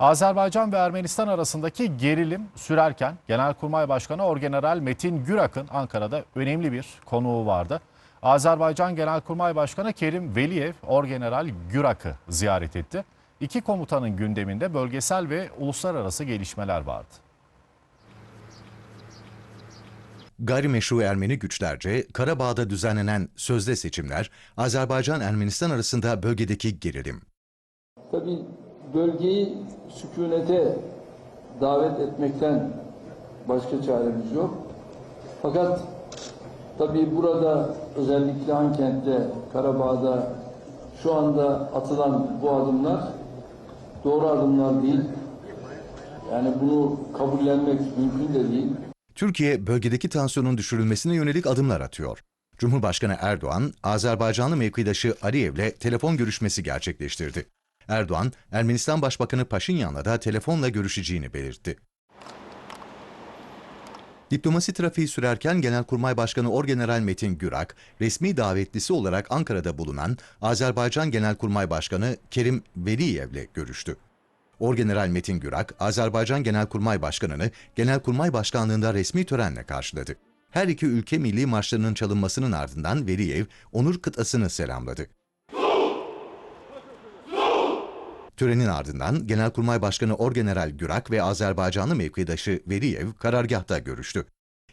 Azerbaycan ve Ermenistan arasındaki gerilim sürerken Genelkurmay Başkanı Orgeneral Metin Gürak'ın Ankara'da önemli bir konuğu vardı. Azerbaycan Genelkurmay Başkanı Kerim Veliyev Orgeneral Gürak'ı ziyaret etti. İki komutanın gündeminde bölgesel ve uluslararası gelişmeler vardı. Gayrimeşru Ermeni güçlerce Karabağ'da düzenlenen sözde seçimler, Azerbaycan-Ermenistan arasında bölgedeki gerilim. Tabii bölgeyi sükunete davet etmekten başka çaremiz yok. Fakat tabii burada özellikle Ankent'te, Karabağ'da şu anda atılan bu adımlar doğru adımlar değil. Yani bunu kabullenmek mümkün de değil. Türkiye bölgedeki tansiyonun düşürülmesine yönelik adımlar atıyor. Cumhurbaşkanı Erdoğan, Azerbaycanlı mevkidaşı Aliyev'le telefon görüşmesi gerçekleştirdi. Erdoğan, Ermenistan Başbakanı Paşinyan'la da telefonla görüşeceğini belirtti. Diplomasi trafiği sürerken Genelkurmay Başkanı Orgeneral Metin Gürak, resmi davetlisi olarak Ankara'da bulunan Azerbaycan Genelkurmay Başkanı Kerim Veliyev'le görüştü. Orgeneral Metin Gürak, Azerbaycan Genelkurmay Başkanı'nı Genelkurmay Başkanlığında resmi törenle karşıladı. Her iki ülke milli marşlarının çalınmasının ardından Veliyev, onur kıtasını selamladı. Törenin ardından Genelkurmay Başkanı Orgeneral Gürak ve Azerbaycanlı mevkidaşı Veliyev karargahta görüştü.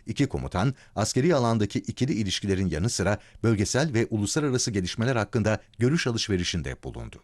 İki komutan, askeri alandaki ikili ilişkilerin yanı sıra bölgesel ve uluslararası gelişmeler hakkında görüş alışverişinde bulundu.